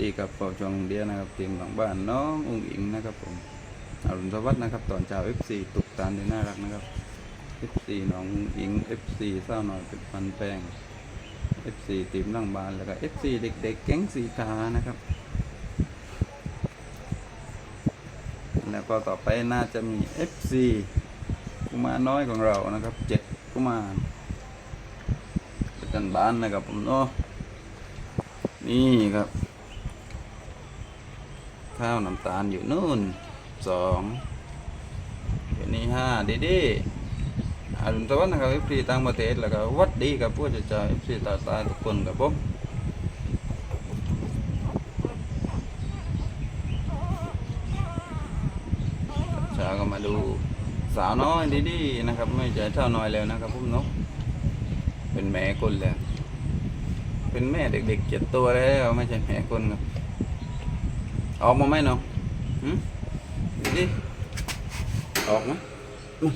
ดีกับปอจองเดียนะครับทีมของบ้านน้องอุ้งอิงนะครับผมอรุณสวัสดิ์นะครับตอนเช้า F4 ตุกตาลที่น่ารักนะครับ F4 น้องอิง F4 เศร้าหน่อยเป็นพันแปง F4 ทีมนั่งบ้านแล้วก็ F4 เด็กๆแก๊งสีกานะครับ แล้วก็ต่อไปน่าจะมี F4 กุมารน้อยของเรานะครับเจ็ดกุมารประจันบ้านนะครับผมเนาะนี่ครับ ข้าวน้ำตาลอยู่นู่นสองเดี๋ยวนี้ห้าดีดีอารุณสวัสดิ์นะครับเอฟซีต่างประเทศแล้วก็วัดดีกับผู้จัดจ่ายเอฟซีตาตาทุกคนครับผมเช้าก็มาดูสาวน้อยดีดีนะครับ ไม่ใช่เท่าน้อยแล้วนะครับผมเนาะเป็นแม่คนแล้ว เป็นแม่เด็กๆเจ็ดตัวแล้ว ไม่ใช่แม่คนครับ ออกมาไหมน้องหืมดูดิออกไหมมา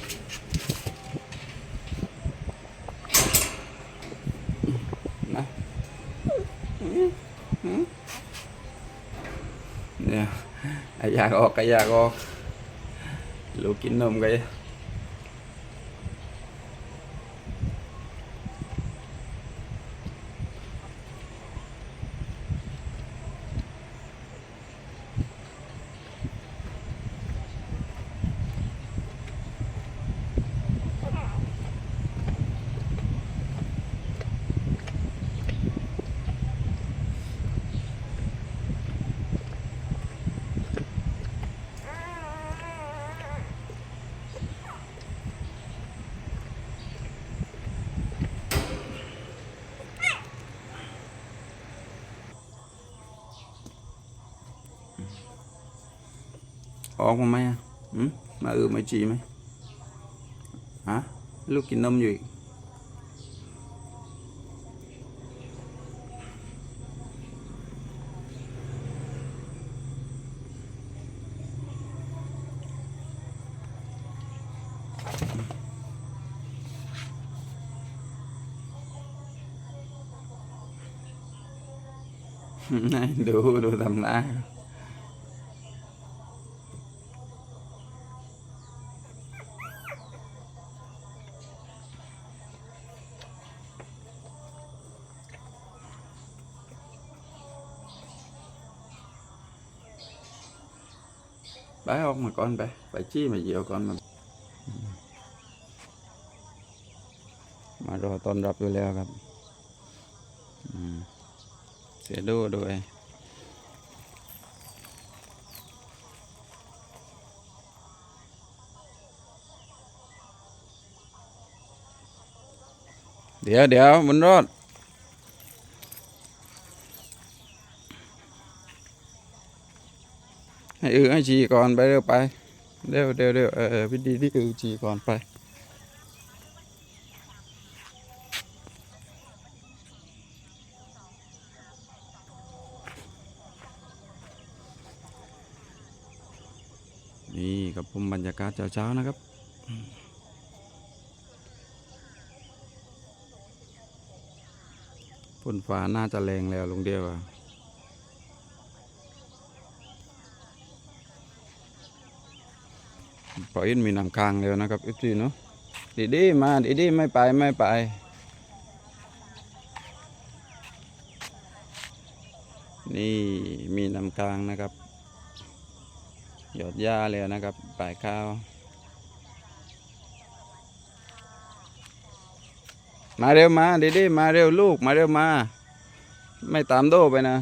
นะหืมเนี่ยไอ้อยากออกก็อยากออกลูกกินนมก็ ออกมาไหมอะหืมมาอือมาจีไหมฮะลูกกินนมอยู่อีกดูดูทำหน้าไปออกมาก่อนไปไปชี้มาเหยี่ยวก่อนมามารอต้อนรับอยู่แล้วครับอืมเสียดูด้วยเดี๋ยวเดี๋ยวบุญรอด ให้อือให้ชีก่อนไปเร็วไปเร็วเร็วเร็วเออพี่ดีที่อือชีก่อนไปนี่กับผมบรรยากาศเช้าๆนะครับฝนฟ้าน่าจะแรงแล้วลุงเดียวอะ ปล่อยอินมีน้ำค้างแล้วนะครับเอฟซีเนาะดีดีมาดีดีไม่ไปไม่ไปนี่มีน้ำค้างนะครับ หยอดหญ้าแล้วนะครับปลายข้าว มาเร็วมาดีดีมาเร็วลูกมาเร็วมา ไม่ตามโดไปนะ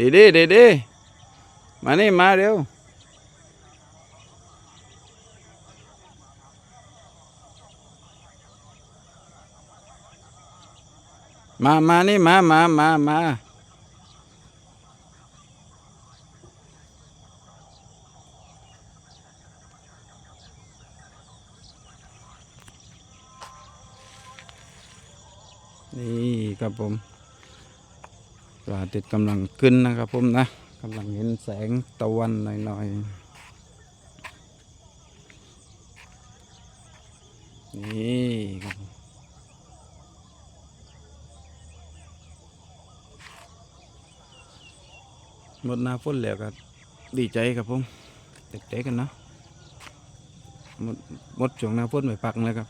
ดีดีดีดีมานี่มาเร็วมามานี่มามามามานี่ครับผม ปลาติดกำลังขึ้นนะครับผมนะกำลังเห็นแสงตะวันหน่อยๆนี่ครับหมดหน้าฝนแล้วก็ดีใจครับผมเด็กๆกันเนาะหมดหมดช่วงหน้าฝนไปพักแล้วครับ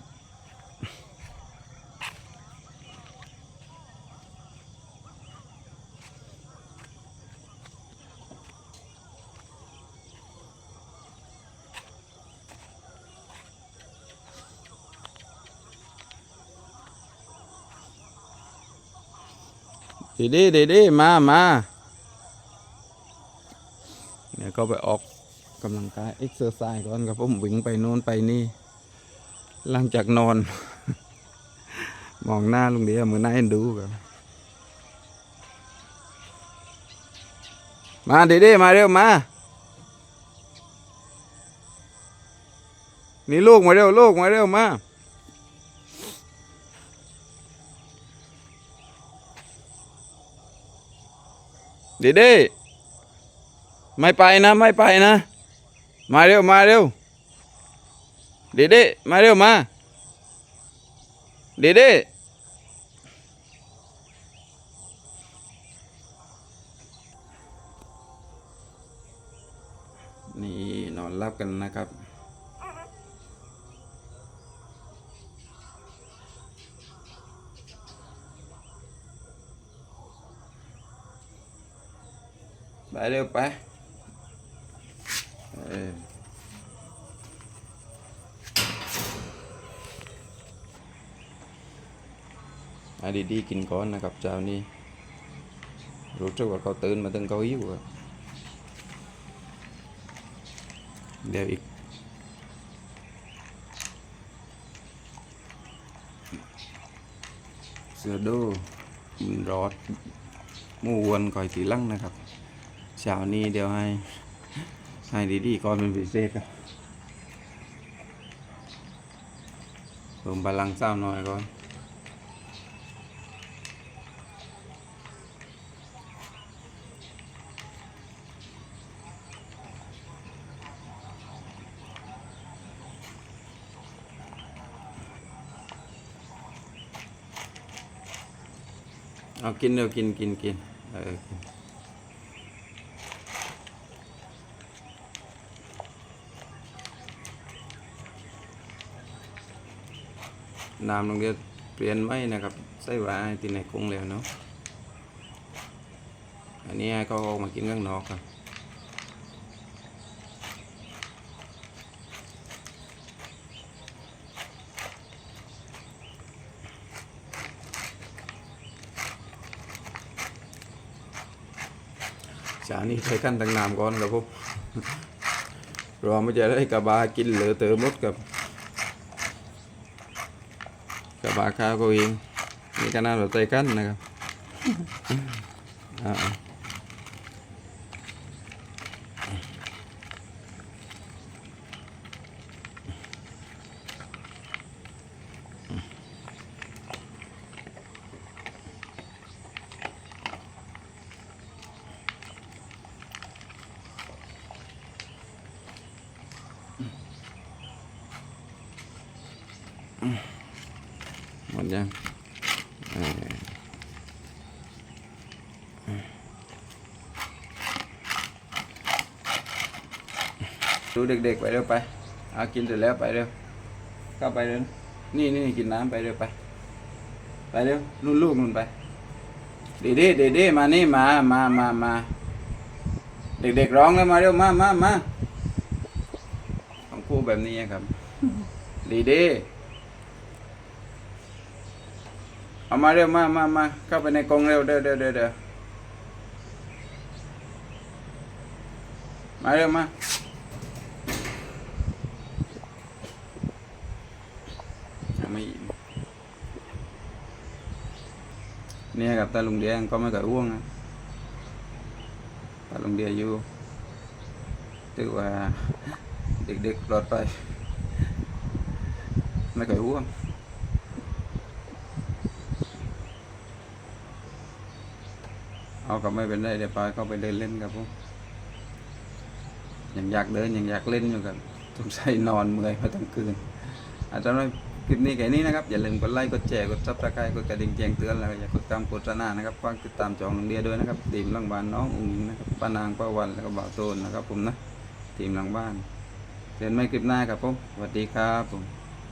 ดีดีดีดีมามาเนี่ยก็ไปออกกำลังกายเอ็กซ์ไซส์ก่อนครับผมวิ่งไปโน่นไปนี่ หลังจากนอน มองหน้าลุงเดียมือหน้าเอ็นดูครับมาดีดีมาเร็วมา นี่ลูกมาเร็วลูกมาเร็วมา เด็ดไม่ไปนะไม่ไปนะ มาเร็วมาเร็วเด็ดมาเร็วมาเด็ดนี่นอนรับกันนะครับ เร็วไปเออมาดีๆกินก่อนนะครับเจ้านี้รู้สึกว่าเขาตื่นมาตั้งเขาหิวเดี๋ยวอีกเสือดบุญรอดหมู่วนก่อยตีลังนะครับ เช้านี้เดี๋ยวให้ ให้ดีๆก่อนเป็นพิเศษครับเพิ่มพลังเศร้าหน่อยก่อนเอากินเดี๋ยวกินกินกินเออกิน น้ำลงจะเปลี่ยนไหมนะครับ ใส่ว่าให้ที่ในกรุงแล้วเนาะอันนี้ให้เขาออกมากินข้างนอกครับจานี้ใช้ขั้นตั้งน้ำก่อนครับผมรอไม่จะได้กระบากินเหลือเตอหมดกับ กระบะข้าวก็เองนี่ก็น่าสนใจกันนะครับ ยังดูเด็กๆไปเร็วไปเอากินเสร็จแล้วไปเร็วเข้าไปเร็วนี่นี่กินน้ำไปเร็วไป ไปเร็วนู่นลูกนู่นไปเด็ดๆเด็ดๆมานี่มามามามาเด็กๆร้องแล้วมาเร็วมามามาต้องพูดแบบนี้ครับดีดี เอามาเร็วมามามาเข้าไปในกรงเร็วเร็วเร็วเร็วเร็วมาเร็วมาเอาไม่อิ่มเนี่ยกับตาลุงเดียงก็ไม่เคยอ้วงนะตาลุงเดียอยู่ถือว่าเด็กๆปลอดไปไม่เคยอ้วง เอากับไม่เป็นไรเดี๋ยวไปล่อยเขาไปเดินเล่นครับผมยังอยากเดินยังอยากเล่นอยู่ครับสงสัยนอนเมื่อยมาทั้งคืนอาจจะไม่คลิปนี้แค่นี้นะครับ อย่าลืมกดไลค์กดแชร์กดซับสไครต์กดกระดิ่งแจ้งเตือนแล้วก็อย่ากดตามโฆษณานะครับฝากติดตามจองน้องเดียด้วยนะครับทีมหลังบ้านน้องอุ้งอิงนะครับป้านางป้าวันแล้วก็บ่าวโตนนะครับผมนะทีมหลังบ้านเจอกันใหม่คลิปหน้าครับผมสวัสดีครับผม